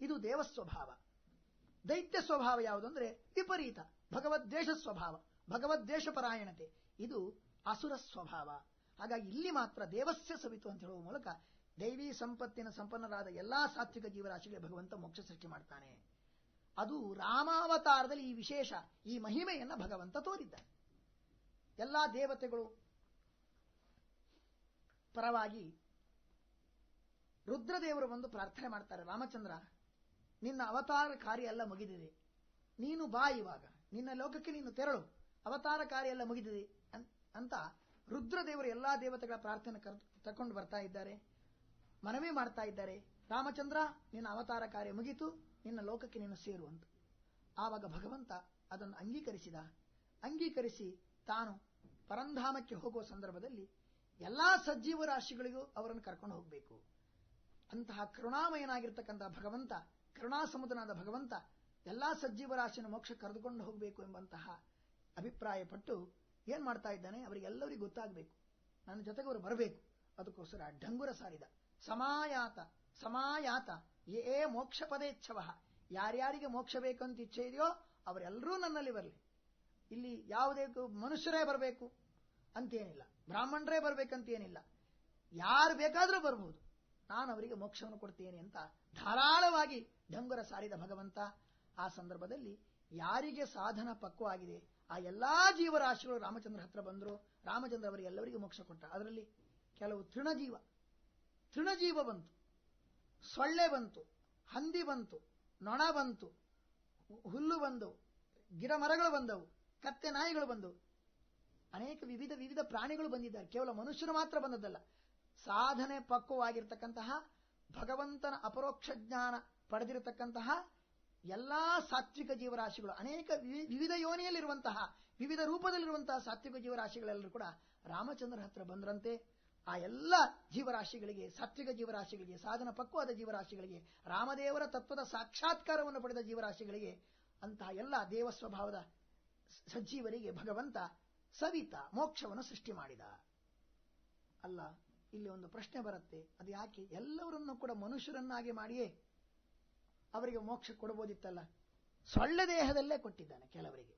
ಇದು ದೇವ ಸ್ವಭಾವ. ದೈತ್ಯ ಸ್ವಭಾವ ಯಾವುದು ಅಂದ್ರೆ ವಿಪರೀತ ಭಗವದ್ವೇಷ ಸ್ವಭಾವ ಭಗವದ್ವೇಷ ಪರಾಯಣತೆ. ಇದು ಅಸುರ ಸ್ವಭಾವ. ಹಾಗಾಗಿ ಇಲ್ಲಿ ಮಾತ್ರ ದೇವಸ್ಯ ಸವಿತು ಅಂತ ಹೇಳುವ ಮೂಲಕ ದೈವಿ ಸಂಪತ್ತಿನ ಸಂಪನ್ನರಾದ ಎಲ್ಲಾ ಸಾತ್ವಿಕ ಜೀವರಾಶಿಗಳಿಗೆ ಭಗವಂತ ಮೋಕ್ಷ ಸೃಷ್ಟಿ ಮಾಡ್ತಾನೆ. ಅದು ರಾಮಾವತಾರದಲ್ಲಿ ಈ ವಿಶೇಷ, ಈ ಮಹಿಮೆಯನ್ನ ಭಗವಂತ ತೋರಿದ್ದ ಎಲ್ಲಾ ದೇವತೆಗಳು ಪರವಾಗಿ ರುದ್ರದೇವರು ಬಂದು ಪ್ರಾರ್ಥನೆ ಮಾಡ್ತಾರೆ, ರಾಮಚಂದ್ರ, ನಿನ್ನ ಅವತಾರ ಕಾರ್ಯ ಎಲ್ಲ ಮುಗಿದಿದೆ. ನೀನು ಬಾ ಇವಾಗ. ನಿನ್ನ ಲೋಕಕ್ಕೆ ನೀನು ತೆರಳು. ಅವತಾರ ಕಾರ್ಯ ಎಲ್ಲ ಮುಗಿದಿದೆ. ಅಂತ ರುದ್ರದೇವರು ಎಲ್ಲಾ ದೇವತೆಗಳ ಪ್ರಾರ್ಥನೆ ತಕೊಂಡು ಬರ್ತಾ ಇದ್ದಾರೆ. ಮನವಿ ಮಾಡ್ತಾ ಇದ್ದಾರೆ. ರಾಮಚಂದ್ರ, ನಿನ್ನ ಅವತಾರ ಕಾರ್ಯ ಮುಗಿತು. ನಿನ್ನ ಲೋಕಕ್ಕೆ ನೀನು ಸೇರು ಅಂತ. ಆವಾಗ ಭಗವಂತ ಅದನ್ನು ಅಂಗೀಕರಿಸಿದ. ಅಂಗೀಕರಿಸಿ ತಾನು ಪರಂಧಾಮಕ್ಕೆ ಹೋಗುವ ಸಂದರ್ಭದಲ್ಲಿ ಎಲ್ಲಾ ಸಜ್ಜೀವ ರಾಶಿಗಳಿಗೂ ಅವರನ್ನು ಕರ್ಕೊಂಡು ಹೋಗಬೇಕು. ಅಂತಹ ಕರುಣಾಮಯನಾಗಿರ್ತಕ್ಕಂಥ ಭಗವಂತ ಕರುಣಾ ಸಮುದ್ರನಾದ ಭಗವಂತ, ಎಲ್ಲಾ ಸಜ್ಜೀವ ರಾಶಿಯನ್ನು ಮೋಕ್ಷ ಕರೆದುಕೊಂಡು ಹೋಗಬೇಕು ಎಂಬಂತಹ ಅಭಿಪ್ರಾಯಪಟ್ಟು ಏನ್ ಮಾಡ್ತಾ ಇದ್ದಾನೆ? ಅವರಿಗೆಲ್ಲರಿಗೂ ಗೊತ್ತಾಗಬೇಕು. ನನ್ನ ಜೊತೆಗೆ ಅವರು ಬರಬೇಕು. ಅದಕ್ಕೋಸ್ಕರ ಡಂಗುರ ಸಾರಿದ, ಸಮಾಯಾತ ಸಮಾಯಾತ, ಏ ಮೋಕ್ಷ ಪದೇಚ್ಛವ ಯಾರ್ಯಾರಿಗೆ ಮೋಕ್ಷ ಬೇಕಂತ ಇಚ್ಛೆ ಇದೆಯೋ ಅವರೆಲ್ಲರೂ ನನ್ನಲ್ಲಿ ಬರಲಿ. ಇಲ್ಲಿ ಯಾವುದೇ ಮನುಷ್ಯರೇ ಬರಬೇಕು ಅಂತೇನಿಲ್ಲ. ಬ್ರಾಹ್ಮಣರೇ ಬರಬೇಕಂತೇನಿಲ್ಲ. ಯಾರು ಬೇಕಾದರೂ ಬರಬಹುದು ನಾನು ಅವರಿಗೆ ಮೋಕ್ಷವನ್ನು ಕೊಡ್ತೇನೆ ಅಂತ ಧಾರಾಳವಾಗಿ ಡಂಗುರ ಸಾರಿದ ಭಗವಂತ, ಆ ಸಂದರ್ಭದಲ್ಲಿ ಯಾರಿಗೆ ಸಾಧನ ಪಕ್ವವಾಗಿದೆ ಆ ಎಲ್ಲಾ ಜೀವರಾಶಿಗಳು ರಾಮಚಂದ್ರ ಹತ್ರ ಬಂದರು, ರಾಮಚಂದ್ರ ಅವರಿಗೆ ಎಲ್ಲರಿಗೂ ಮೋಕ್ಷ ಕೊಟ್ಟ. ಅದರಲ್ಲಿ ಕೆಲವು ತೃಣಜೀವ ತೃಣಜೀವ ಬಂತು, ಸೊಳ್ಳೆ ಬಂತು, ಹಂದಿ ಬಂತು, ನೊಣ ಬಂತು, ಹುಲ್ಲು ಬಂದವು ಗಿಡ ಮರಗಳು ಬಂದವು, ಕತ್ತೆ ನಾಯಿಗಳು ಬಂದವು. ಅನೇಕ ವಿವಿಧ ವಿವಿಧ ಪ್ರಾಣಿಗಳು ಬಂದಿದ್ದಾರೆ. ಕೇವಲ ಮನುಷ್ಯರು ಮಾತ್ರ ಬಂದದ್ದಲ್ಲ. ಸಾಧನೆ ಪಕ್ವವಾಗಿರ್ತಕ್ಕಂತಹ ಭಗವಂತನ ಅಪರೋಕ್ಷ ಜ್ಞಾನ ಪಡೆದಿರತಕ್ಕಂತಹ ಎಲ್ಲಾ ಸಾತ್ವಿಕ ಜೀವರಾಶಿಗಳು, ಅನೇಕ ವಿವಿಧ ಯೋನಿಯಲ್ಲಿರುವಂತಹ, ವಿವಿಧ ರೂಪದಲ್ಲಿರುವಂತಹ ಸಾತ್ವಿಕ ಜೀವರಾಶಿಗಳೆಲ್ಲರೂ ಕೂಡ ರಾಮಚಂದ್ರ ಹತ್ರ ಬಂದ್ರಂತೆ. ಆ ಎಲ್ಲ ಜೀವರಾಶಿಗಳಿಗೆ, ಸಾತ್ವಿಕ ಜೀವರಾಶಿಗಳಿಗೆ, ಸಾಧನ ಪಕ್ವಾದ ಜೀವರಾಶಿಗಳಿಗೆ, ರಾಮದೇವರ ತತ್ವದ ಸಾಕ್ಷಾತ್ಕಾರವನ್ನು ಪಡೆದ ಜೀವರಾಶಿಗಳಿಗೆ ಅಂತಹ ಎಲ್ಲ ದೇವ ಸ್ವಭಾವದ ಸಜ್ಜೀವರಿಗೆ ಭಗವಂತ ಸವಿತ ಮೋಕ್ಷವನ್ನು ಸೃಷ್ಟಿ ಮಾಡಿದ. ಅಲ್ಲ ಇಲ್ಲಿ ಒಂದು ಪ್ರಶ್ನೆ ಬರುತ್ತೆ. ಅದು ಯಾಕೆ? ಎಲ್ಲವರನ್ನು ಕೂಡ ಮನುಷ್ಯರನ್ನಾಗಿ ಮಾಡಿಯೇ ಅವರಿಗೆ ಮೋಕ್ಷ ಕೊಡಬಹುದಿತ್ತಲ್ಲ ಸೊಳ್ಳೆ ದೇಹದಲ್ಲೇ ಕೊಟ್ಟಿದ್ದಾನೆ ಕೆಲವರಿಗೆ.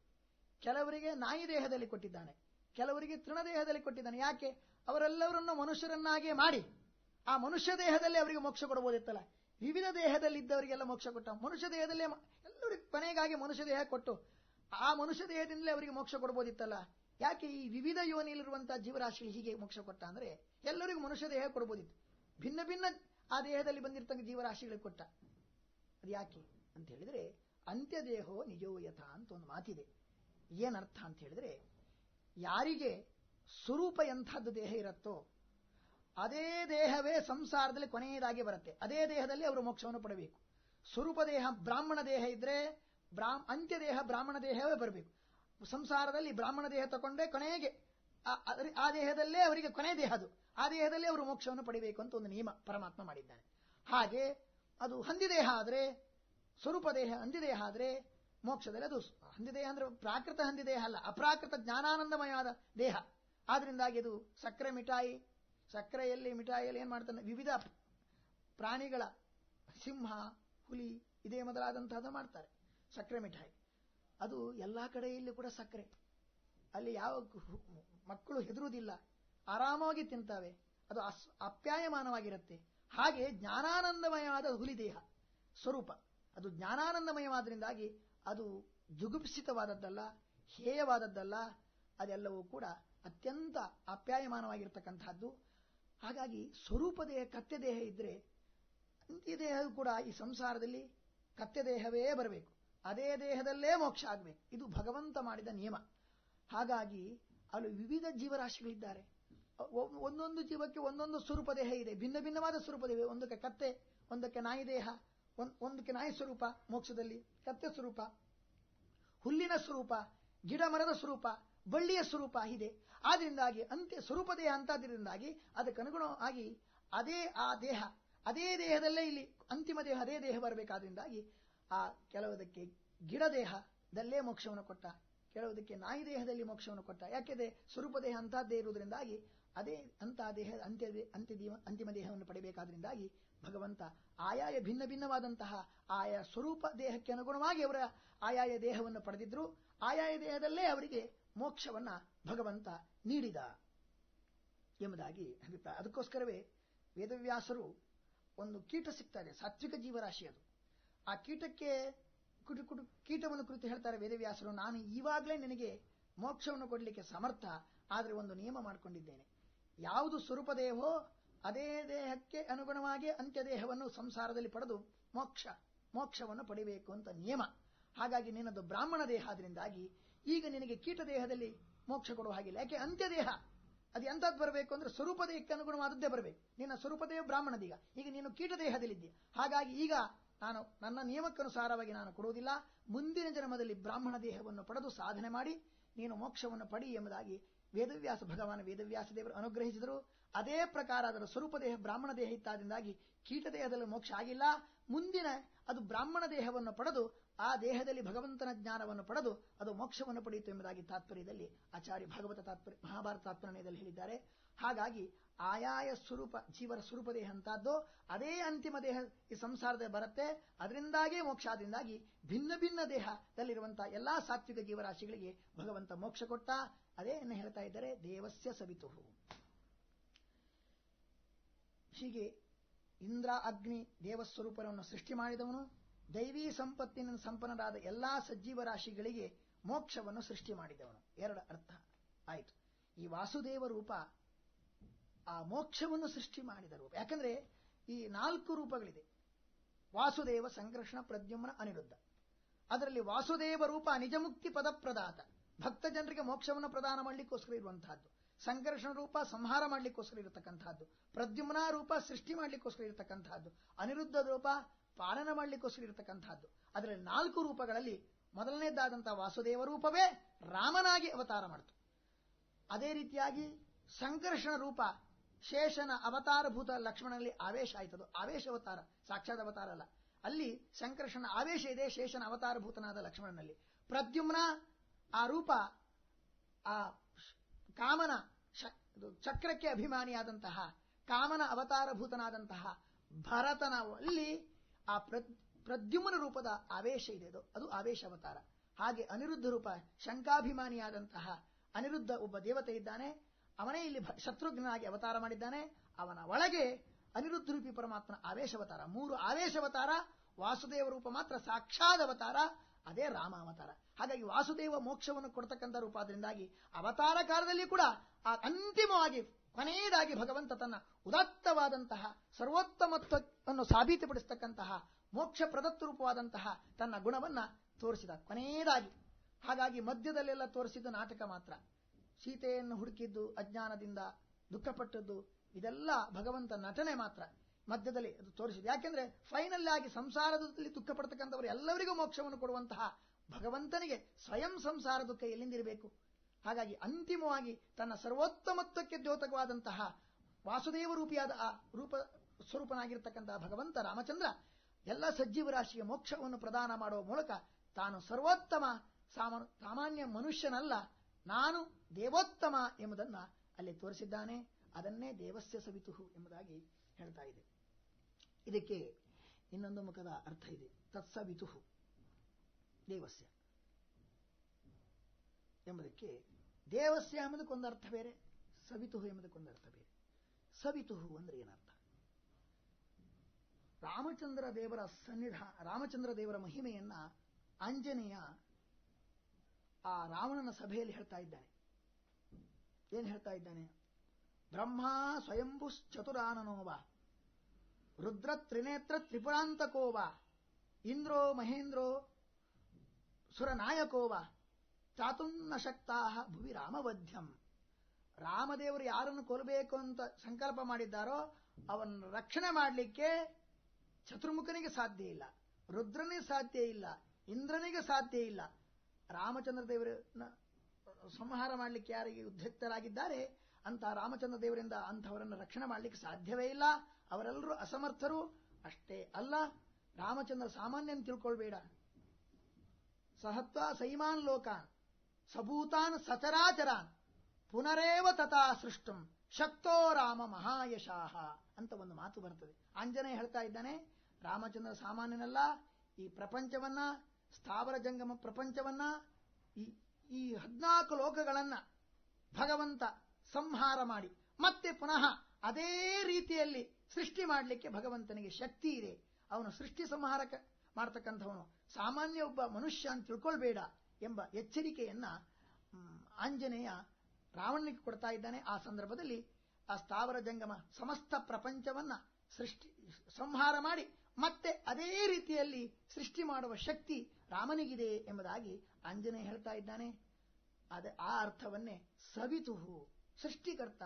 ಕೆಲವರಿಗೆ ನಾಯಿ ದೇಹದಲ್ಲಿ ಕೊಟ್ಟಿದ್ದಾನೆ. ಕೆಲವರಿಗೆ ತೃಣದೇಹದಲ್ಲಿ ಕೊಟ್ಟಿದ್ದಾನೆ. ಯಾಕೆ? ಅವರೆಲ್ಲವರನ್ನು ಮನುಷ್ಯರನ್ನಾಗಿ ಮಾಡಿ. ಆ ಮನುಷ್ಯ ದೇಹದಲ್ಲಿ ಅವರಿಗೆ ಮೋಕ್ಷ ಕೊಡಬಹುದಿತ್ತಲ್ಲ ವಿವಿಧ ದೇಹದಲ್ಲಿ ಇದ್ದವರಿಗೆಲ್ಲ ಮೋಕ್ಷ ಕೊಟ್ಟ ಮನುಷ್ಯ ದೇಹದಲ್ಲೇ ಎಲ್ಲರಿಗೂ ಕೊನೆಗಾಗಿ ಮನುಷ್ಯ ದೇಹ ಕೊಟ್ಟು ಆ ಮನುಷ್ಯ ದೇಹದಿಂದಲೇ ಅವರಿಗೆ ಮೋಕ್ಷ ಕೊಡಬಹುದಿತ್ತಲ್ಲ ಯಾಕೆ ಈ ವಿವಿಧ ಯೋನಿಯಲ್ಲಿರುವಂತಹ ಜೀವರಾಶಿ ಹೀಗೆ ಮೋಕ್ಷ ಕೊಟ್ಟ ಅಂದ್ರೆ ಎಲ್ಲರಿಗೂ ಮನುಷ್ಯ ದೇಹ ಕೊಡಬಹುದಿತ್ತು ಭಿನ್ನ ಭಿನ್ನ ಆ ದೇಹದಲ್ಲಿ ಬಂದಿರ್ತಕ್ಕ ಜೀವರಾಶಿಗಳಿಗೆ ಕೊಟ್ಟ. ಅದು ಯಾಕೆ ಅಂತ ಹೇಳಿದ್ರೆ ಅಂತ್ಯದೇಹೋ ನಿಜೋಯಥ ಅಂತ ಒಂದು ಮಾತಿದೆ. ಏನರ್ಥ ಅಂತ ಹೇಳಿದ್ರೆ ಯಾರಿಗೆ ಸ್ವರೂಪ ಎಂಥದ್ದು ದೇಹ ಇರುತ್ತೋ ಅದೇ ದೇಹವೇ ಸಂಸಾರದಲ್ಲಿ ಕೊನೆಯದಾಗಿ ಬರುತ್ತೆ. ಅದೇ ದೇಹದಲ್ಲಿ ಅವರು ಮೋಕ್ಷವನ್ನು ಪಡಬೇಕು. ಸ್ವರೂಪ ದೇಹ ಬ್ರಾಹ್ಮಣ ದೇಹ ಇದ್ರೆ ಬ್ರಾಹ್ಮ ಅಂತ್ಯ ದೇಹ ಬ್ರಾಹ್ಮಣ ದೇಹವೇ ಬರಬೇಕು. ಸಂಸಾರದಲ್ಲಿ ಬ್ರಾಹ್ಮಣ ದೇಹ ತಗೊಂಡೇ ಕೊನೆಗೆ ಆ- ದೇಹದಲ್ಲೇ ಅವರಿಗೆ ಕೊನೆ ದೇಹ ಅದು. ಆ ದೇಹದಲ್ಲೇ ಅವರು ಮೋಕ್ಷವನ್ನು ಪಡಿಬೇಕು ಅಂತ ಒಂದು ನಿಯಮ ಪರಮಾತ್ಮ ಮಾಡಿದ್ದಾನೆ. ಹಾಗೆ ಅದು ಹಂದಿ ದೇಹ ಆದ್ರೆ, ಸ್ವರೂಪ ದೇಹ, ಹಂದಿ ದೇಹ ಆದ್ರೆ ಮೋಕ್ಷದಲ್ಲಿ ಅದು ಹಂದಿ ದೇಹ ಅಂದ್ರೆ ಪ್ರಾಕೃತ ಹಂದಿ ದೇಹ ಅಲ್ಲ, ಅಪ್ರಾಕೃತ ಜ್ಞಾನಾನಂದಮಯವಾದ ದೇಹ. ಆದ್ರಿಂದಾಗಿ ಅದು ಸಕ್ಕರೆ ಮಿಠಾಯಿ, ಸಕ್ಕರೆಯಲ್ಲಿ ಮಿಠಾಯಿಯಲ್ಲಿ ಏನ್ ಮಾಡ್ತಾನೆ? ವಿವಿಧ ಪ್ರಾಣಿಗಳ ಸಿಂಹ, ಹುಲಿ, ಇದೇ ಮೊದಲಾದಂತಹದ್ದು ಮಾಡ್ತಾರೆ. ಸಕ್ಕರೆ ಮಿಠಾಯಿ. ಅದು ಎಲ್ಲಾ ಕಡೆಯಲ್ಲಿ ಕೂಡ ಸಕ್ಕರೆ. ಅಲ್ಲಿ ಯಾವ ಮಕ್ಕಳು ಹೆದರುವುದಿಲ್ಲ. ಆರಾಮವಾಗಿ ತಿಂತಾವೆ. ಅದು ಅಸ್- ಅಪ್ಯಾಯಮಾನವಾಗಿರುತ್ತೆ. ಹಾಗೆ ಜ್ಞಾನಾನಂದಮಯವಾದ ಹುಲಿ ದೇಹ, ಸ್ವರೂಪ. ಅದು ಜ್ಞಾನಾನಂದಮಯವಾದ್ರಿಂದಾಗಿ ಅದು ಜುಗುಪ್ಸಿತವಾದದ್ದಲ್ಲ, ಹೇಯವಾದದ್ದಲ್ಲ, ಅದೆಲ್ಲವೂ ಕೂಡ ಅತ್ಯಂತ ಅಪ್ಯಾಯಮಾನವಾಗಿರ್ತಕ್ಕಂಥದ್ದು ಹಾಗಾಗಿ ಸ್ವರೂಪ ದೇಹ ಕತ್ತೆ ದೇಹ ಇದ್ರೆ ಅಂತ್ಯ ದೇಹವು ಕೂಡ ಈ ಸಂಸಾರದಲ್ಲಿ ಕತ್ತೆ ದೇಹವೇ ಬರಬೇಕು. ಅದೇ ದೇಹದಲ್ಲೇ ಮೋಕ್ಷ ಆಗಬೇಕು. ಇದು ಭಗವಂತ ಮಾಡಿದ ನಿಯಮ. ಹಾಗಾಗಿ ಅಲ್ಲಿ ವಿವಿಧ ಜೀವರಾಶಿಗಳಿದ್ದಾರೆ. ಒಂದೊಂದು ಜೀವಕ್ಕೆ ಒಂದೊಂದು ಸ್ವರೂಪ ದೇಹ ಇದೆ. ಭಿನ್ನ ಭಿನ್ನವಾದ ಸ್ವರೂಪ ದೇಹ. ಒಂದಕ್ಕೆ ಕತ್ತೆ, ಒಂದಕ್ಕೆ ನಾಯಿ ದೇಹ ಒಂದ್- ಒಂದಕ್ಕೆ ನಾಯಿ ಸ್ವರೂಪ ಮೋಕ್ಷದಲ್ಲಿ. ಕತ್ತೆ ಸ್ವರೂಪ, ಹುಲ್ಲಿನ ಸ್ವರೂಪ, ಗಿಡ ಮರದ ಸ್ವರೂಪ, ಬಳ್ಳಿಯ ಸ್ವರೂಪ ಇದೆ. ಆದ್ರಿಂದಾಗಿ ಅಂತ್ಯ ಸ್ವರೂಪ ದೇಹ ಅಂತಾದ್ರಿಂದಾಗಿ ಅದಕ್ಕೆ ಅನುಗುಣವಾಗಿ ಅದೇ ಆ ದೇಹ, ಅದೇ ದೇಹದಲ್ಲೇ ಇಲ್ಲಿ ಅಂತಿಮ ದೇಹ, ಅದೇ ದೇಹ ಬರಬೇಕಾದ್ರಿಂದಾಗಿ ಆ ಕೆಲವುದಕ್ಕೆ ಗಿಡ ದೇಹದಲ್ಲೇ ಮೋಕ್ಷವನ್ನು ಕೊಟ್ಟ. ಕೆಲವುದಕ್ಕೆ ನಾಯಿ ದೇಹದಲ್ಲಿ ಮೋಕ್ಷವನ್ನು ಕೊಟ್ಟ. ಯಾಕೆಂದ್ರೆ ಸ್ವರೂಪ ದೇಹ ಅಂತಹದ್ದೇ ಇರುವುದರಿಂದಾಗಿ ಅದೇ ಅಂತಹ ದೇಹ ಅಂತ್ಯ ಅಂತ್ಯ ದೇಹ- ಅಂತಿಮ ದೇಹವನ್ನು ಪಡೆಯಬೇಕಾದ್ರಿಂದಾಗಿ ಭಗವಂತ ಆಯಾಯ ಭಿನ್ನ ಭಿನ್ನವಾದಂತಹ ಆಯಾ ಸ್ವರೂಪ ದೇಹಕ್ಕೆ ಅನುಗುಣವಾಗಿ ಅವರ ಆಯಾಯ ದೇಹವನ್ನು ಪಡೆದಿದ್ರು ಆಯಾಯ ದೇಹದಲ್ಲೇ ಅವರಿಗೆ ಮೋಕ್ಷವನ್ನ ಭಗವಂತ ನೀಡಿದ ಎಂಬುದಾಗಿ ಅಭಿಪ್ರಾಯ. ಅದಕ್ಕೋಸ್ಕರವೇ ವೇದವ್ಯಾಸರು ಒಂದು ಕೀಟ ಸಿಗ್ತಾರೆ ಸಾತ್ವಿಕ ಜೀವರಾಶಿ ಅದು. ಆ ಕೀಟಕ್ಕೆ ಕುಟು ಕುಟು ಕೀಟವನ್ನು ಕುರಿತು ಹೇಳ್ತಾರೆ ವೇದವ್ಯಾಸರು. ನಾನು ಈವಾಗಲೇ ನಿನಗೆ ಮೋಕ್ಷವನ್ನು ಕೊಡಲಿಕ್ಕೆ ಸಮರ್ಥ, ಆದರೆ ಒಂದು ನಿಯಮ ಮಾಡಿಕೊಂಡಿದ್ದೇನೆ. ಯಾವುದು ಸ್ವರೂಪ ದೇಹೋ, ಅದೇ ದೇಹಕ್ಕೆ ಅನುಗುಣವಾಗಿ ಅಂತ್ಯದೇಹವನ್ನು ಸಂಸಾರದಲ್ಲಿ ಪಡೆದು ಮೋಕ್ಷ, ಮೋಕ್ಷವನ್ನು ಪಡಿಬೇಕು ಅಂತ ನಿಯಮ. ಹಾಗಾಗಿ ನಿನ್ನದು ಬ್ರಾಹ್ಮಣ ದೇಹ ಆದ್ರಿಂದಾಗಿ ಈಗ ನಿನಗೆ ಕೀಟ ದೇಹದಲ್ಲಿ ಮೋಕ್ಷ ಕೊಡುವ ಹಾಗಿಲ್ಲ ಯಾಕೆ? ಅಂತ್ಯದೇಹ ಅದು ಎಂಥದ್ದು ಬರಬೇಕು ಅಂದ್ರೆ ಸ್ವರೂಪ ದೇಹಕ್ಕೆ ಅನುಗುಣವಾದದ್ದೇ ಬರಬೇಕು. ನಿನ್ನ ಸ್ವರೂಪದೇಹ ಬ್ರಾಹ್ಮಣದೀಗ. ಈಗ ನೀನು ಕೀಟ ದೇಹದಲ್ಲಿದ್ದೀಯ. ಹಾಗಾಗಿ ಈಗ ನಾನು ನನ್ನ ನಿಯಮಕ್ಕನುಸಾರವಾಗಿ ನಾನು ಕೊಡುವುದಿಲ್ಲ. ಮುಂದಿನ ಜನ್ಮದಲ್ಲಿ ಬ್ರಾಹ್ಮಣ ದೇಹವನ್ನು ಪಡೆದು ಸಾಧನೆ ಮಾಡಿ, ನೀನು ಮೋಕ್ಷವನ್ನು ಪಡಿ ಎಂಬುದಾಗಿ ವೇದವ್ಯಾಸ ಭಗವಾನ ವೇದವ್ಯಾಸ ದೇವರು ಅನುಗ್ರಹಿಸಿದರು. ಅದೇ ಪ್ರಕಾರ ಅದರ ಸ್ವರೂಪ ದೇಹ ಬ್ರಾಹ್ಮಣ ದೇಹ ಇತ್ತಾದಿಂದಾಗಿ ಕೀಟದೇಹದಲ್ಲಿ ಮೋಕ್ಷ ಆಗಿಲ್ಲ. ಮುಂದಿನ ಅದು ಬ್ರಾಹ್ಮಣ ದೇಹವನ್ನು ಪಡೆದು ಆ ದೇಹದಲ್ಲಿ ಭಗವಂತನ ಜ್ಞಾನವನ್ನು ಪಡೆದು ಅದು ಮೋಕ್ಷವನ್ನು ಪಡೆಯಿತು ಎಂಬುದಾಗಿ ತಾತ್ಪರ್ಯದಲ್ಲಿ ಆಚಾರ್ಯ ಭಾಗವತ ತಾತ್ಪರ್ಯ, ಮಹಾಭಾರತ ತಾತ್ಪರ್ಯದಲ್ಲಿ ಹೇಳಿದ್ದಾರೆ. ಹಾಗಾಗಿ ಆಯಾಯ ಸ್ವರೂಪ, ಜೀವರ ಸ್ವರೂಪ ದೇಹ ಅದೇ ಅಂತಿಮ ದೇಹ ಈ ಸಂಸಾರದಲ್ಲಿ ಬರುತ್ತೆ. ಅದರಿಂದಾಗಿ ಮೋಕ್ಷಾದಿಂದಾಗಿ ಭಿನ್ನ ಭಿನ್ನ ದೇಹದಲ್ಲಿರುವಂತಹ ಎಲ್ಲಾ ಸಾತ್ವಿಕ ಜೀವರಾಶಿಗಳಿಗೆ ಭಗವಂತ ಮೋಕ್ಷ ಕೊಟ್ಟ. ಅದೇ ಏನು ಹೇಳ್ತಾ ಇದ್ದಾರೆ, ದೇವಸ್ಯ ಸವಿತು. ಹೀಗೆ ಇಂದ್ರ, ಅಗ್ನಿ, ದೇವಸ್ವರೂಪರನ್ನು ಸೃಷ್ಟಿ ಮಾಡಿದವನು. ದೈವೀ ಸಂಪತ್ತಿನ ಸಂಪನ್ನರಾದ ಎಲ್ಲಾ ಸಜ್ಜೀವ ರಾಶಿಗಳಿಗೆ ಮೋಕ್ಷವನ್ನು ಸೃಷ್ಟಿ ಮಾಡಿದವನು. ಎರಡು ಅರ್ಥ. ಆಯಿತು. ಈ ವಾಸುದೇವ ರೂಪ ಆ ಮೋಕ್ಷವನ್ನು ಸೃಷ್ಟಿ ಮಾಡಿದ ರೂಪ. ಯಾಕಂದ್ರೆ ಈ ನಾಲ್ಕು ರೂಪಗಳಿದೆ. ವಾಸುದೇವ ಸಂಕರ್ಷಣ ಪ್ರದ್ಯುಮ್ನ, ಅನಿರುದ್ಧ. ಅದರಲ್ಲಿ ವಾಸುದೇವ ರೂಪ ನಿಜಮುಕ್ತಿ ಪದಪ್ರದಾತ. ಭಕ್ತ ಜನರಿಗೆ ಮೋಕ್ಷವನ್ನು ಪ್ರದಾನ ಮಾಡಲಿಕ್ಕೋಸ್ಕರ ಇರುವಂತಹದ್ದು. ಸಂಕರ್ಷಣ ರೂಪ ಸಂಹಾರ ಮಾಡಲಿಕ್ಕೋಸ್ಕರ ಇರತಕ್ಕಂತಹದ್ದು. ಪ್ರದ್ಯುಮ್ನ ರೂಪ ಸೃಷ್ಟಿ ಮಾಡಲಿಕ್ಕೋಸ್ಕರ ಇರತಕ್ಕಂತಹದ್ದು. ಅನಿರುದ್ಧ ರೂಪ ಪಾಲನ ಮಾಡಲಿಕ್ಕೋಸ್ಕರ ಇರತಕ್ಕಂತಹದ್ದು. ಅದರಲ್ಲಿ ನಾಲ್ಕು ರೂಪಗಳಲ್ಲಿ ಮೊದಲನೇದಾದಂತಹ ವಾಸುದೇವ ರೂಪವೇ ರಾಮನಾಗಿ ಅವತಾರ ಮಾಡಿತು. ಅದೇ ರೀತಿಯಾಗಿ ಸಂಕರ್ಷಣ ರೂಪ, ಶೇಷನ ಅವತಾರಭೂತ ಲಕ್ಷ್ಮಣನಲ್ಲಿ ಆವೇಶ ಆಯಿತದು ಆವೇಶ ಅವತಾರ, ಸಾಕ್ಷಾತ್ ಅವತಾರ ಅಲ್ಲ. ಅಲ್ಲಿ ಸಂಕರ್ಷಣ ಆವೇಶ ಇದೆ, ಶೇಷನ ಅವತಾರಭೂತನಾದ ಲಕ್ಷ್ಮಣನಲ್ಲಿ. ಪ್ರದ್ಯುಮ್ನ ಆ ರೂಪ, ಆ ಕಾಮನ ಚಕ್ರಕ್ಕೆ ಅಭಿಮಾನಿಯಾದಂತಹ, ಕಾಮನ ಅವತಾರಭೂತನಾದಂತಹ ಭರತನ, ಅಲ್ಲಿ ಆ ಪ್ರದ್ಯುಮನ ರೂಪದ ಆವೇಶ ಇದೆ ಅದು. ಅದು ಆವೇಶ ಅವತಾರ ಹಾಗೆ ಅನಿರುದ್ಧ ರೂಪ ಶಂಕಾಭಿಮಾನಿಯಾದಂತಹ ಅನಿರುದ್ಧ ಒಬ್ಬ ದೇವತೆ ಇದ್ದಾನೆ. ಅವನೇ ಇಲ್ಲಿ ಶತ್ರುಘ್ನಾಗಿ ಅವತಾರ ಮಾಡಿದ್ದಾನೆ. ಅವನ ಒಳಗೆ ಅನಿರುದ್ಧ ರೂಪಿ ಪರಮಾತ್ಮನ ಆವೇಶವತಾರ. ಮೂರು ಆವೇಶವತಾರ. ವಾಸುದೇವ ರೂಪ ಮಾತ್ರ ಸಾಕ್ಷಾತ್ ಅವತಾರ. ಅದೇ ರಾಮ ಅವತಾರ ಹಾಗಾಗಿ ವಾಸುದೇವ ಮೋಕ್ಷವನ್ನು ಕೊಡ್ತಕ್ಕಂಥ ರೂಪ ಅದರಿಂದಾಗಿ ಅವತಾರ ಕಾಲದಲ್ಲಿ ಕೂಡ ಆ ಅಂತಿಮವಾಗಿ ಕೊನೆಯದಾಗಿ ಭಗವಂತ ತನ್ನ ಉದಾತ್ತವಾದಂತಹ ಸರ್ವೋತ್ತಮತ್ವವನ್ನು ಸಾಬೀತುಪಡಿಸತಕ್ಕಂತಹ ಮೋಕ್ಷ ಪ್ರದತ್ತ ರೂಪವಾದಂತಹ ತನ್ನ ಗುಣವನ್ನ ತೋರಿಸಿದ ಕೊನೆಯದಾಗಿ. ಹಾಗಾಗಿ ಮಧ್ಯದಲ್ಲೆಲ್ಲ ತೋರಿಸಿದ್ದು ನಾಟಕ ಮಾತ್ರ. ಸೀತೆಯನ್ನು ಹುಡುಕಿದ್ದು, ಅಜ್ಞಾನದಿಂದ ದುಃಖಪಟ್ಟದ್ದು, ಇದೆಲ್ಲ ಭಗವಂತ ನಟನೆ ಮಾತ್ರ. ಮಧ್ಯದಲ್ಲಿ ಅದು ತೋರಿಸಿದೆ ಯಾಕೆಂದ್ರೆ ಫೈನಲ್ ಆಗಿ ಸಂಸಾರದಲ್ಲಿ ದುಃಖ ಪಡ್ತಕ್ಕಂಥವರು ಎಲ್ಲರಿಗೂ ಮೋಕ್ಷವನ್ನು ಕೊಡುವಂತಹ ಭಗವಂತನಿಗೆ ಸ್ವಯಂ ಸಂಸಾರ ದುಃಖ ಎಲ್ಲಿಂದಿರಬೇಕು? ಹಾಗಾಗಿ ಅಂತಿಮವಾಗಿ ತನ್ನ ಸರ್ವೋತ್ತಮತ್ವಕ್ಕೆ ದ್ಯೋತಕವಾದಂತಹ ವಾಸುದೇವ ರೂಪಿಯಾದ ಆ ರೂಪ ಸ್ವರೂಪನಾಗಿರ್ತಕ್ಕಂತಹ ಭಗವಂತ ರಾಮಚಂದ್ರ ಎಲ್ಲ ಸಜ್ಜೀವ ರಾಶಿಗೆ ಮೋಕ್ಷವನ್ನು ಪ್ರದಾನ ಮಾಡುವ ಮೂಲಕ ತಾನು ಸರ್ವೋತ್ತಮ ಸಾಮಾನ್ಯ ಮನುಷ್ಯನಲ್ಲ, ನಾನು ದೇವೋತ್ತಮ ಎಂಬುದನ್ನ ಅಲ್ಲಿ ತೋರಿಸಿದ್ದಾನೆ. ಅದನ್ನೇ ದೇವಸ್ಯ ಸವಿತುಹು ಎಂಬುದಾಗಿ ಹೇಳ್ತಾ ಇದೆ. ಇದಕ್ಕೆ ಇನ್ನೊಂದು ಮುಖದ ಅರ್ಥ ಇದೆ. ತತ್ಸವಿತುಹು ದೇವಸ್ಯ ಎಂಬುದಕ್ಕೆ ದೇವಸ್ಯ ಎಂಬುದಕ್ಕೊಂದು ಅರ್ಥ ಬೇರೆ, ಸವಿತುಹು ಎಂಬುದಕ್ಕೊಂದು ಅರ್ಥ ಬೇರೆ. ಸವಿತುಹು ಅಂದ್ರೆ ಏನರ್ಥ? ರಾಮಚಂದ್ರ ದೇವರ ಸನ್ನಿಧ, ರಾಮಚಂದ್ರ ದೇವರ ಮಹಿಮೆಯನ್ನ ಆಂಜನೇಯ ಆ ರಾವಣನ ಸಭೆಯಲ್ಲಿ ಹೇಳ್ತಾ ಇದ್ದಾನೆ. ಏನ್ ಹೇಳ್ತಾ ಇದ್ದಾನೆ? ಬ್ರಹ್ಮ ಸ್ವಯಂಭುಶ್ಚತುರಾನನೋವ ರುದ್ರ ತ್ರಿನೇತ್ರ ತ್ರಿಪುರಾಂತಕೋವ ಇಂದ್ರೋ ಮಹೇಂದ್ರೋ ಸುರನಾಯಕೋವ ಚಾತುನ್ನ ಶಕ್ತಾ ಭುವಿ ರಾಮವಧ್ಯಂ. ರಾಮದೇವರು ಯಾರನ್ನು ಕೊಲ್ಲಬೇಕು ಅಂತ ಸಂಕಲ್ಪ ಮಾಡಿದ್ದಾರೋ ಅವನ ರಕ್ಷಣೆ ಮಾಡಲಿಕ್ಕೆ ಚತುರ್ಮುಖನಿಗೆ ಸಾಧ್ಯ ಇಲ್ಲ. ರುದ್ರನಿಗೆ ಸಾಧ್ಯ ಇಲ್ಲ. ಇಂದ್ರನಿಗೆ ಸಾಧ್ಯ ಇಲ್ಲ. ರಾಮಚಂದ್ರ ದೇವರನ್ನ ಸಂಹಾರ ಮಾಡಲಿಕ್ಕೆ ಯಾರಿಗೆ ಉದ್ಯುಕ್ತರಾಗಿದ್ದಾರೆ ಅಂತ ರಾಮಚಂದ್ರ ದೇವರಿಂದ ಅಂಥವರನ್ನು ರಕ್ಷಣೆ ಮಾಡಲಿಕ್ಕೆ ಸಾಧ್ಯವೇ ಇಲ್ಲ. ಅವರೆಲ್ಲರೂ ಅಸಮರ್ಥರು. ಅಷ್ಟೇ ಅಲ್ಲ, ರಾಮಚಂದ್ರ ಸಾಮಾನ್ಯನ್ ತಿಳ್ಕೊಳ್ಬೇಡ. ಸಹತ್ವ ಸೈಮಾನ್ ಲೋಕಾನ್. ಸಭೂತಾನ್ ಸಚರಾಚರಾನ್. ಪುನರೇವ ತಥಾ ಸೃಷ್ಟಂ. ಶಕ್ತೋ ರಾಮ ಮಹಾಯಶಾಹ ಅಂತ ಒಂದು ಮಾತು ಬರ್ತದೆ. ಆಂಜನೇಯ ಹೇಳ್ತಾ ಇದ್ದಾನೆ, ರಾಮಚಂದ್ರ ಸಾಮಾನ್ಯನಲ್ಲ, ಈ ಪ್ರಪಂಚವನ್ನ, ಸ್ಥಾವರ ಜಂಗಮ ಪ್ರಪಂಚವನ್ನ, ಈ ಈ ಹದ್ನಾಲ್ಕು ಲೋಕಗಳನ್ನ ಭಗವಂತ ಸಂಹಾರ ಮಾಡಿ, ಮತ್ತೆ ಪುನಃ ಅದೇ ರೀತಿಯಲ್ಲಿ ಸೃಷ್ಟಿ ಮಾಡಲಿಕ್ಕೆ ಭಗವಂತನಿಗೆ ಶಕ್ತಿ ಇದೆ. ಅವನು ಸೃಷ್ಟಿ ಸಂಹಾರ ಮಾಡ್ತಕ್ಕಂಥವನು. ಸಾಮಾನ್ಯ ಒಬ್ಬ ಮನುಷ್ಯ ಅಂತ ತಿಳ್ಕೊಳ್ಬೇಡ. ಎಂಬ ಎಚ್ಚರಿಕೆಯನ್ನ ಆಂಜನೇಯ ರಾವಣನಿಗೆ ಕೊಡ್ತಾ ಇದ್ದಾನೆ. ಆ ಸಂದರ್ಭದಲ್ಲಿ ಆ ಸ್ಥಾವರ ಜಂಗಮ ಸಮಸ್ತ ಪ್ರಪಂಚವನ್ನ ಸೃಷ್ಟಿ, ಸಂಹಾರ ಮಾಡಿ ಮತ್ತೆ ಅದೇ ರೀತಿಯಲ್ಲಿ ಸೃಷ್ಟಿ ಮಾಡುವ ಶಕ್ತಿ ರಾಮನಿಗಿದೆ ಎಂಬುದಾಗಿ ಆಂಜನೇಯ ಹೇಳ್ತಾ ಇದ್ದಾನೆ. ಅದ, ಆ ಅರ್ಥವನ್ನೇ ಸವಿತುಹು, ಸೃಷ್ಟಿಕರ್ತ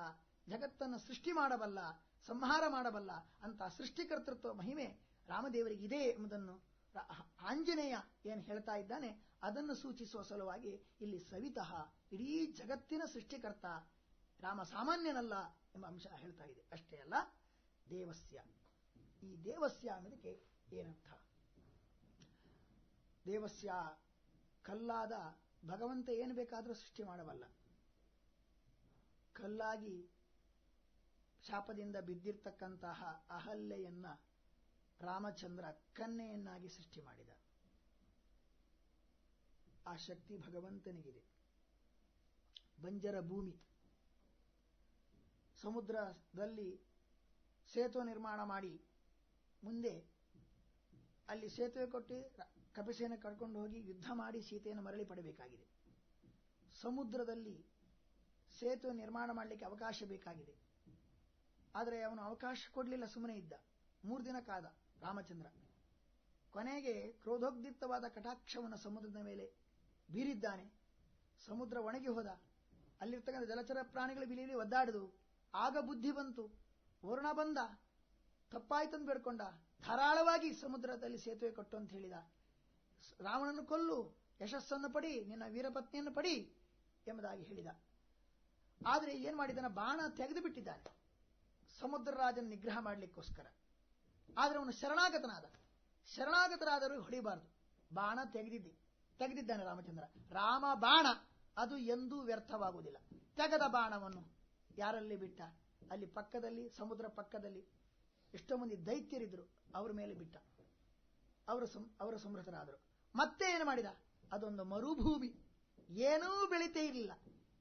ಜಗತ್ತನ್ನು ಸೃಷ್ಟಿ ಮಾಡಬಲ್ಲ, ಸಂಹಾರ ಮಾಡಬಲ್ಲ ಅಂತ ಸೃಷ್ಟಿಕರ್ತೃತ್ವ ಮಹಿಮೆ ರಾಮದೇವರಿಗಿದೆ ಎಂಬುದನ್ನು ಆಂಜನೇಯ ಏನು ಹೇಳ್ತಾ ಇದ್ದಾನೆ, ಅದನ್ನು ಸೂಚಿಸುವ ಸಲುವಾಗಿ ಇಲ್ಲಿ ಸವಿತಃ ಇಡೀ ಜಗತ್ತಿನ ಸೃಷ್ಟಿಕರ್ತ ರಾಮ ಸಾಮಾನ್ಯನಲ್ಲ ಎಂಬ ಅಂಶ ಹೇಳ್ತಾ ಇದೆ. ಅಷ್ಟೇ ಅಲ್ಲ, ದೇವಸ್ಯ. ಈ ದೇವಸ್ಯ ಅನ್ನೋದಕ್ಕೆ ಏನರ್ಥ? ದೇವಸ್ಯ ಕಲ್ಲಾದ ಭಗವಂತ ಏನು ಬೇಕಾದರೂ ಸೃಷ್ಟಿ ಮಾಡಬಲ್ಲ. ಕಲ್ಲಾಗಿ ಶಾಪದಿಂದ ಬಿದ್ದಿರ್ತಕ್ಕಂತಹ ಅಹಲ್ಯೆಯನ್ನ ರಾಮಚಂದ್ರ ಕನ್ನೆಯನ್ನಾಗಿ ಸೃಷ್ಟಿ ಮಾಡಿದ. ಆ ಶಕ್ತಿ ಭಗವಂತನಿಗಿದೆ. ಬಂಜರ ಭೂಮಿ. ಸಮುದ್ರದಲ್ಲಿ ಸೇತುವೆ ನಿರ್ಮಾಣ ಮಾಡಿ ಮುಂದೆ ಅಲ್ಲಿ ಸೇತುವೆ ಕೊಟ್ಟು ಕಪಿಸೇನೆ ಕರ್ಕೊಂಡು ಹೋಗಿ ಯುದ್ಧ ಮಾಡಿ ಸೀತೆಯನ್ನು ಮರಳಿ ಪಡೆಯಬೇಕಾಗಿದೆ. ಸಮುದ್ರದಲ್ಲಿ ಸೇತುವೆ ನಿರ್ಮಾಣ ಮಾಡಲಿಕ್ಕೆ ಅವಕಾಶ ಬೇಕಾಗಿದೆ. ಆದರೆ ಅವನು ಅವಕಾಶ ಕೊಡಲಿಲ್ಲ, ಸುಮ್ಮನೆ ಇದ್ದ. ಮೂರು ದಿನ ಕಾದ. ರಾಮಚಂದ್ರ. ಕೊನೆಗೆ ಕ್ರೋಧೋದ್ಯುಕ್ತವಾದ ಕಟಾಕ್ಷವನ್ನು ಸಮುದ್ರದ ಮೇಲೆ ಬೀರಿದ್ದಾನೆ. ಸಮುದ್ರ ಒಣಗಿ ಹೋದ. ಅಲ್ಲಿರ್ತಕ್ಕಂಥ ಜಲಚರ ಪ್ರಾಣಿಗಳು ಬಿಲೀಲಿ ಒದ್ದಾಡಿದು ಆಗ ಬುದ್ಧಿ ಬಂತು. ವರುಣ ಬಂದ. ತಪ್ಪಾಯ್ತಂದು ಬೇಡ್ಕೊಂಡ. ಧಾರಾಳವಾಗಿ ಸಮುದ್ರದಲ್ಲಿ ಸೇತುವೆ ಕಟ್ಟು ಅಂತ ಹೇಳಿದ. ರಾವಣನ್ನು ರಾವಣನ ಕೊಲ್ಲು, ಯಶಸ್ಸನ್ನು ಪಡಿ, ನಿನ್ನ ವೀರಪತ್ನಿಯನ್ನು ಪಡಿ ಎಂಬುದಾಗಿ ಹೇಳಿದ. ಆದರೆ ಏನ್ ಮಾಡಿದನ ಬಾಣ ತೆಗೆದು ಬಿಟ್ಟಿದ್ದಾನೆ ಸಮುದ್ರ ರಾಜನ ನಿಗ್ರಹ ಮಾಡಲಿಕ್ಕೋಸ್ಕರ. ಆದರೆ ಅವನು ಶರಣಾಗತನಾದ. ಶರಣಾಗತರಾದರೂ ಹೊಡಿಬಾರದು ಬಾಣ ತೆಗೆದಿದ್ದಿ. ತೆಗೆದಿದ್ದಾನೆ ರಾಮಚಂದ್ರ. ರಾಮ ಬಾಣ, ಅದು ಎಂದೂ ವ್ಯರ್ಥವಾಗುವುದಿಲ್ಲ. ತೆಗೆದ ಬಾಣವನ್ನು ಯಾರಲ್ಲಿ ಬಿಟ್ಟ? ಅಲ್ಲಿ ಪಕ್ಕದಲ್ಲಿ, ಸಮುದ್ರ ಪಕ್ಕದಲ್ಲಿ. ಎಷ್ಟೋ ಮಂದಿ ದೈತ್ಯರಿದ್ರು, ಅವ್ರ ಮೇಲೆ ಬಿಟ್ಟ. ಅವರು ಅವರ ಸಮೃದ್ಧರಾದರು ಮತ್ತೆ ಏನು ಮಾಡಿದ? ಅದೊಂದು ಮರುಭೂಮಿ. ಏನೂ ಬೆಳೀತೇ ಇರಲಿಲ್ಲ.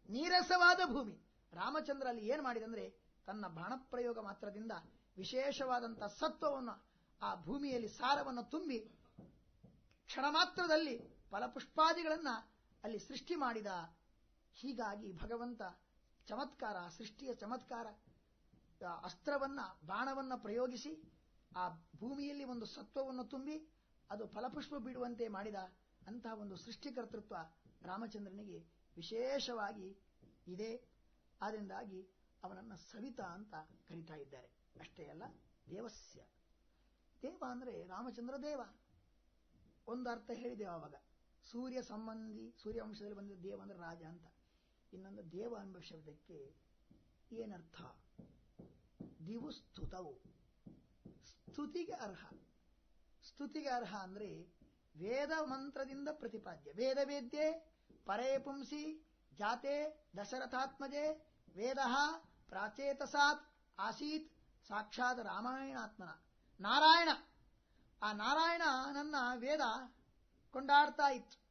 ನೀರಸವಾದ ಭೂಮಿ. ರಾಮಚಂದ್ರ ಅಲ್ಲಿ ಏನು ಮಾಡಿದಂದ್ರೆ, ತನ್ನ ಬಾಣಪ್ರಯೋಗ ಮಾತ್ರದಿಂದ ವಿಶೇಷವಾದಂತಹ ಸತ್ವವನ್ನು ಆ ಭೂಮಿಯಲ್ಲಿ ಸಾರವನ್ನು ತುಂಬಿ ಕ್ಷಣ ಮಾತ್ರದಲ್ಲಿ ಫಲಪುಷ್ಪಾದಿಗಳನ್ನ ಅಲ್ಲಿ ಸೃಷ್ಟಿ ಮಾಡಿದ. ಹೀಗಾಗಿ ಭಗವಂತ ಚಮತ್ಕಾರ, ಸೃಷ್ಟಿಯ ಚಮತ್ಕಾರ ಅಸ್ತ್ರವನ್ನ, ಬಾಣವನ್ನ ಪ್ರಯೋಗಿಸಿ ಆ ಭೂಮಿಯಲ್ಲಿ ಒಂದು ಸತ್ವವನ್ನು ತುಂಬಿ ಅದು ಫಲಪುಷ್ಪ ಬಿಡುವಂತೆ ಮಾಡಿದ ಅಂತಹ ಒಂದು ಸೃಷ್ಟಿಕರ್ತೃತ್ವ ರಾಮಚಂದ್ರನಿಗೆ ವಿಶೇಷವಾಗಿ ಇದೆ. ಆದ್ದರಿಂದಾಗಿ ಅವನನ್ನ ಸವಿತಾ ಅಂತ ಕರೀತಾ ಇದ್ದಾರೆ. ಅಷ್ಟೇ ಅಲ್ಲ, ದೇವಸ್ಯ. ದೇವ ಅಂದ್ರೆ ರಾಮಚಂದ್ರ ದೇವ. ಒಂದು ಅರ್ಥ ಹೇಳಿದೆವು ಆವಾಗ. ಸೂರ್ಯ ಸಂಬಂಧಿ ಸೂರ್ಯವಂಶದಲ್ಲಿ ಬಂದ ದೇವ ಅಂದ್ರೆ ರಾಜ ಅಂತ. ಇನ್ನೊಂದು ದೇವ ಎಂಬ ಶಬ್ದಕ್ಕೆ ಏನರ್ಥ? ದಿವು ಸ್ತುತವು ಸ್ತುತಿಗೆ ಅರ್ಹ. ಸ್ತುತಿಗೆ ಅರ್ಹ ಅಂದ್ರೆ ವೇದ ಮಂತ್ರದಿಂದ ಪ್ರತಿಪಾದ್ಯ. ವೇದ ವೇದ್ಯೆ, ಪರೇ ಪುಂಸಿ, ಜಾತೆ, ದಶರಥಾತ್ಮಜೆ, ವೇದ, ಪ್ರಾಚೇತಸಾತ್, ಆಸೀತ್ ಸಾಕ್ಷಾತ್ ರಾಮಾಯಣಾತ್ಮನ. ನಾರಾಯಣ. ಆ ನಾರಾಯಣ ನನ್ನ ವೇದ ಕೊಂಡಾಡ್ತಾ ಇತ್ತು.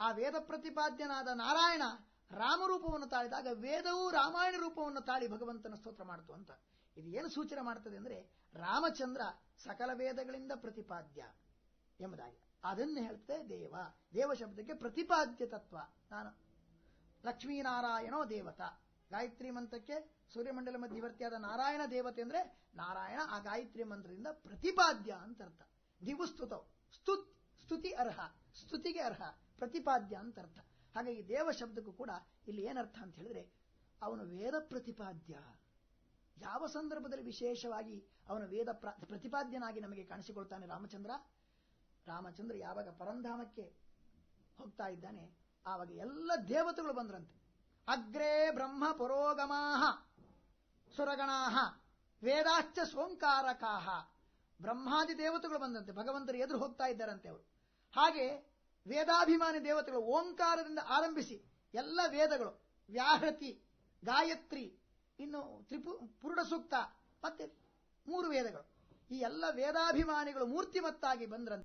ಆ ವೇದ ಪ್ರತಿಪಾದ್ಯನಾದ ನಾರಾಯಣ ರಾಮರೂಪವನ್ನು ತಾಳಿದಾಗ ವೇದವು ರಾಮಾಯಣ ರೂಪವನ್ನು ತಾಳಿ ಭಗವಂತನ ಸ್ತೋತ್ರ ಮಾಡಿತು ಅಂತ. ಇದು ಏನು ಸೂಚನೆ ಮಾಡ್ತದೆ ಅಂದ್ರೆ ರಾಮಚಂದ್ರ ಸಕಲ ವೇದಗಳಿಂದ ಪ್ರತಿಪಾದ್ಯ ಎಂಬುದಾಗಿ. ಅದನ್ನು ಹೇಳ್ತದೆ ದೇವ. ದೇವ ಶಬ್ದಕ್ಕೆ ಪ್ರತಿಪಾದ್ಯ ತತ್ವ ನಾನು ಲಕ್ಷ್ಮೀನಾರಾಯಣೋ ದೇವತಾ. ಗಾಯತ್ರಿ ಮಂತ್ರಕ್ಕೆ ಸೂರ್ಯಮಂಡಲ ಮಧ್ಯವರ್ತಿಯಾದ ನಾರಾಯಣ ದೇವತೆ ಅಂದ್ರೆ ನಾರಾಯಣ ಆ ಗಾಯತ್ರಿ ಮಂತ್ರದಿಂದ ಪ್ರತಿಪಾದ್ಯ ಅಂತ ಅರ್ಥ. ದಿವು ಸ್ತುತ. ಸ್ತುತ್, ಸ್ತುತಿ ಅರ್ಹ. ಸ್ತುತಿಗೆ ಅರ್ಹ. ಪ್ರತಿಪಾದ್ಯ ಅಂತ ಅರ್ಥ. ಹಾಗಾಗಿ ದೇವ ಶಬ್ದಕ್ಕೂ ಕೂಡ ಇಲ್ಲಿ ಏನರ್ಥ ಅಂತ ಹೇಳಿದ್ರೆ ಅವನು ವೇದ ಪ್ರತಿಪಾದ್ಯ. ಯಾವ ಸಂದರ್ಭದಲ್ಲಿ ವಿಶೇಷವಾಗಿ ಅವನು ವೇದ ಪ್ರ- ಪ್ರತಿಪಾದ್ಯನಾಗಿ ನಮಗೆ ಕಾಣಿಸಿಕೊಳ್ತಾನೆ ರಾಮಚಂದ್ರ? ರಾಮಚಂದ್ರ ಯಾವಾಗ ಪರಂಧಾಮಕ್ಕೆ ಹೋಗ್ತಾ ಇದ್ದಾನೆ, ಆವಾಗ ಎಲ್ಲ ದೇವತೆಗಳು ಬಂದ್ರಂತೆ. ಅಗ್ರೇ ಬ್ರಹ್ಮ ಪುರೋಗಮಾ ಸುರಗಣಾಹ ವೇದಾಶ್ಚ ಸೋಂಕಾರಕಾಹ ಬ್ರಹ್ಮಾದಿ ದೇವತೆಗಳು ಬಂದಂತೆ, ಭಗವಂತರು ಎದುರು ಹೋಗ್ತಾ ಇದ್ದಾರಂತೆ ಅವರು. ಹಾಗೆ ವೇದಾಭಿಮಾನಿ ದೇವತೆಗಳು ಓಂಕಾರದಿಂದ ಆರಂಭಿಸಿ ಎಲ್ಲ ವೇದಗಳು, ವ್ಯಾಹೃತಿ, ಗಾಯತ್ರಿ, ಇನ್ನು ತ್ರಿಪು ಪುರುಡ ಸೂಕ್ತ ಮತ್ತೆ ಮೂರು ವೇದಗಳು. ಈ ಎಲ್ಲ ವೇದಾಭಿಮಾನಿಗಳು ಮೂರ್ತಿಮತ್ತಾಗಿ ಬಂದ್ರಂತೆ.